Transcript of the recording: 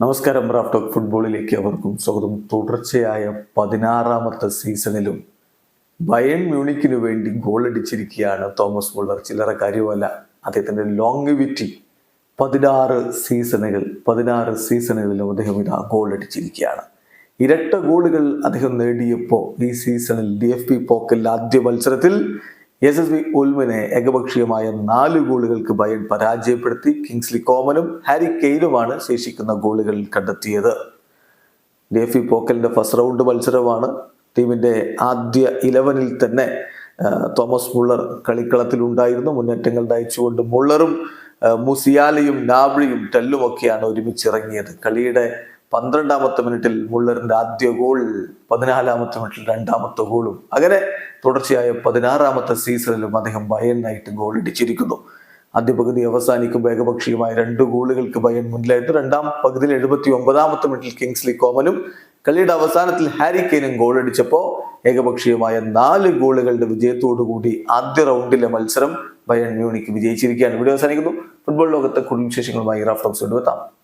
നമസ്കാരം റാഫ്റ്റോക്ക് ഫുട്ബോളിലേക്ക് അവർക്കും സ്വാഗതം. തുടർച്ചയായ പതിനാറാമത്തെ സീസണിലും ബയൺ മ്യൂണിക്കിന് വേണ്ടി ഗോൾ അടിച്ചിരിക്കുകയാണ് തോമസ് മുള്ളർ. ചില്ലറ കാര്യമല്ല അദ്ദേഹത്തിന്റെ ലോങ്വിറ്റി പതിനാറ് സീസണുകൾ പതിനാറ് സീസണുകളിലും അദ്ദേഹം ഇതാ ഗോൾ അടിച്ചിരിക്കുകയാണ് ഇരട്ട ഗോളുകൾ അദ്ദേഹം നേടിയപ്പോൾ ഈ സീസണിൽ ഡി എഫ് പി പോക്കൽ ആദ്യ മത്സരത്തിൽ എസ് എസ് വി ഉൽമിനെ ഏകപക്ഷീയമായ നാല് ഗോളുകൾക്ക് ബയൺ പരാജയപ്പെടുത്തി കിങ്സ്ലി കോമനും ഹാരി കെയ്നുമാണ് ശേഷിക്കുന്ന ഗോളുകൾ കണ്ടെത്തിയത്. ഡേഫി പോക്കലിന്റെ ഫസ്റ്റ് റൗണ്ട് മത്സരമാണ്. ടീമിന്റെ ആദ്യ ഇലവനിൽ തന്നെ തോമസ് മുള്ളർ കളിക്കളത്തിൽ ഉണ്ടായിരുന്നു. മുന്നേറ്റങ്ങൾ നയിച്ചുകൊണ്ട് മുള്ളറും മുസിയാലയും നാബ്രിയും ടെല്ലുമൊക്കെയാണ് ഒരുമിച്ച് ഒരുമിച്ചിറങ്ങിയത്. കളിയുടെ പന്ത്രണ്ടാമത്തെ മിനിറ്റിൽ മുള്ളറിന്റെ ആദ്യ ഗോൾ പതിനാലാമത്തെ മിനിറ്റിൽ രണ്ടാമത്തെ ഗോളും. അങ്ങനെ തുടർച്ചയായ പതിനാറാമത്തെ സീസണിലും അദ്ദേഹം ബയനായിട്ട് ഗോൾ അടിച്ചിരിക്കുന്നു ആദ്യ പകുതി അവസാനിക്കുമ്പോൾ ഏകപക്ഷീയമായ രണ്ട് ഗോളുകൾക്ക് ബയൻ മുന്നിലായിട്ട്. രണ്ടാം പകുതിയിൽ എഴുപത്തി ഒമ്പതാമത്തെ മിനിറ്റിൽ കിങ്സ്ലി കോമനും കളിയുടെ അവസാനത്തിൽ ഹാരി കെയിനും ഗോൾ അടിച്ചപ്പോൾ ഏകപക്ഷീയമായ നാല് ഗോളുകളുടെ വിജയത്തോടുകൂടി ആദ്യ റൗണ്ടിലെ മത്സരം ബയൺ മ്യൂണിക്ക് വിജയിച്ചിരിക്കുകയാണ്. വീഡിയോ അവസാനിക്കുന്നു. ഫുട്ബോൾ ലോകത്തെ കുടുംബ വിശേഷങ്ങളുമായി റഫറൻസ് കൊണ്ടുവെത്താം